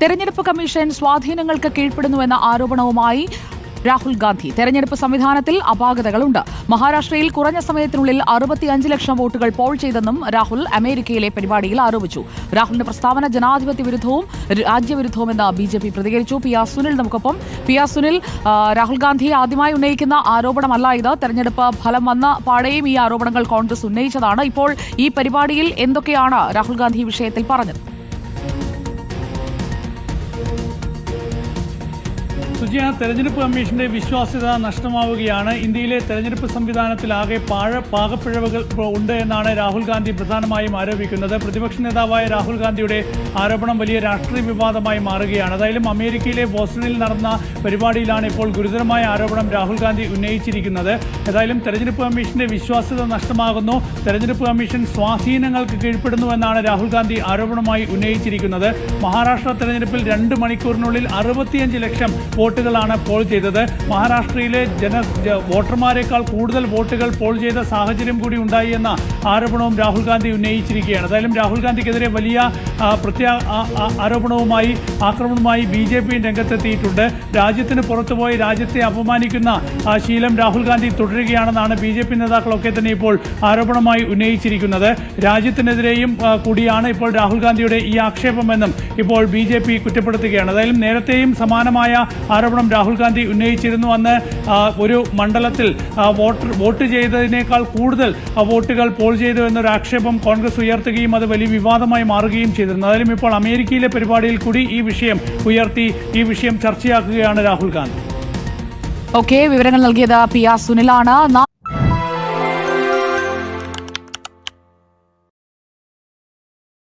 തെരഞ്ഞെടുപ്പ് കമ്മീഷൻ സ്വാധീനങ്ങൾക്ക് കീഴ്പ്പെടുന്നുവെന്ന ആരോപണവുമായി രാഹുൽ ഗാന്ധി. തെരഞ്ഞെടുപ്പ് സംവിധാനത്തിൽ അപാകതകളുണ്ട്. മഹാരാഷ്ട്രയിൽ കുറഞ്ഞ സമയത്തിനുള്ളിൽ അറുപത്തിയഞ്ച് ലക്ഷം വോട്ടുകൾ പോൾ ചെയ്തെന്നും രാഹുൽ അമേരിക്കയിലെ പരിപാടിയിൽ ആരോപിച്ചു. രാഹുലിന്റെ പ്രസ്താവന ജനാധിപത്യ വിരുദ്ധവും രാജ്യവിരുദ്ധവുമെന്ന് ബി ജെ പി പ്രതികരിച്ചു. പി ആർ സുനിൽ നമുക്കൊപ്പം. പി ആർ സുനിൽ രാഹുൽ ഗാന്ധി ആദ്യമായി ഉന്നയിക്കുന്ന ആരോപണമല്ല ഇത്. തെരഞ്ഞെടുപ്പ് ഫലം വന്ന പാടെയും ഈ ആരോപണങ്ങൾ കോൺഗ്രസ് ഉന്നയിച്ചതാണ്. ഇപ്പോൾ ഈ പരിപാടിയിൽ എന്തൊക്കെയാണ് രാഹുൽ ഗാന്ധി വിഷയത്തിൽ പറഞ്ഞത്? സുജിയ തെരഞ്ഞെടുപ്പ് കമ്മീഷന്റെ വിശ്വാസ്യത നഷ്ടമാവുകയാണ്. ഇന്ത്യയിലെ തെരഞ്ഞെടുപ്പ് സംവിധാനത്തിലാകെ പാഴ പാകപ്പിഴവുകൾ ഉണ്ട് എന്നാണ് രാഹുൽ ഗാന്ധി പ്രധാനമായും ആരോപിക്കുന്നത്. പ്രതിപക്ഷ നേതാവായ രാഹുൽ ഗാന്ധിയുടെ ആരോപണം വലിയ രാഷ്ട്രീയ വിവാദമായി മാറുകയാണ്. അതായാലും അമേരിക്കയിലെ ബോസ്റ്റണിൽ നടന്ന പരിപാടിയിലാണ് ഇപ്പോൾ ഗുരുതരമായ ആരോപണം രാഹുൽ ഗാന്ധി ഉന്നയിച്ചിരിക്കുന്നത്. ഏതായാലും തെരഞ്ഞെടുപ്പ് കമ്മീഷന്റെ വിശ്വാസ്യത നഷ്ടമാകുന്നു. തെരഞ്ഞെടുപ്പ് കമ്മീഷൻ സ്വാധീനങ്ങൾക്ക് കീഴ്പ്പെടുന്നുവെന്നാണ് രാഹുൽ ഗാന്ധി ആരോപണമായി ഉന്നയിച്ചിരിക്കുന്നത്. മഹാരാഷ്ട്ര തെരഞ്ഞെടുപ്പിൽ രണ്ട് മണിക്കൂറിനുള്ളിൽ അറുപത്തിയഞ്ച് ലക്ഷം വോട്ടുകളാണ് പോൾ ചെയ്തത്. മഹാരാഷ്ട്രയിലെ ജന വോട്ടർമാരെക്കാൾ കൂടുതൽ വോട്ടുകൾ പോൾ ചെയ്ത സാഹചര്യം കൂടി ഉണ്ടായി എന്ന ആരോപണവും രാഹുൽ ഗാന്ധി ഉന്നയിച്ചിരിക്കുകയാണ്. ഏതായാലും രാഹുൽ ഗാന്ധിക്കെതിരെ വലിയ പ്രത്യാ ആരോപണവുമായി ആക്രമണവുമായി ബി ജെ പി രംഗത്തെത്തിയിട്ടുണ്ട്. രാജ്യത്തിന് പുറത്തുപോയി രാജ്യത്തെ അപമാനിക്കുന്ന ശീലം രാഹുൽ ഗാന്ധി തുടരുകയാണെന്നാണ് ബി ജെ പി നേതാക്കളൊക്കെ തന്നെ ഇപ്പോൾ ആരോപണമായി ഉന്നയിച്ചിരിക്കുന്നത്. രാജ്യത്തിനെതിരെയും കൂടിയാണ് ഇപ്പോൾ രാഹുൽ ഗാന്ധിയുടെ ഈ ആക്ഷേപമെന്നും ഇപ്പോൾ ബി ജെ പി കുറ്റപ്പെടുത്തുകയാണ്. ഏതായാലും നേരത്തെയും സമാനമായ ആരോപണം രാഹുൽ ഗാന്ധി ഉന്നയിച്ചിരുന്നു അന്ന് ഒരു മണ്ഡലത്തിൽ വോട്ടർ വോട്ട് ചെയ്തതിനേക്കാൾ കൂടുതൽ വോട്ടുകൾ പോൾ ചെയ്തു എന്നൊരു ആക്ഷേപം കോൺഗ്രസ് ഉയർത്തുകയും അത് വലിയ വിവാദമായി മാറുകയും ചെയ്തിരുന്നു. അതിലും ഇപ്പോൾ അമേരിക്കയിലെ പരിപാടിയിൽ കൂടി ഈ വിഷയം ഉയർത്തി ഈ വിഷയം ചർച്ചയാക്കുകയാണ് രാഹുൽ ഗാന്ധി. ഓക്കെ വിവരങ്ങൾ നൽകിയത് പി ആർ സുനിലാണ്.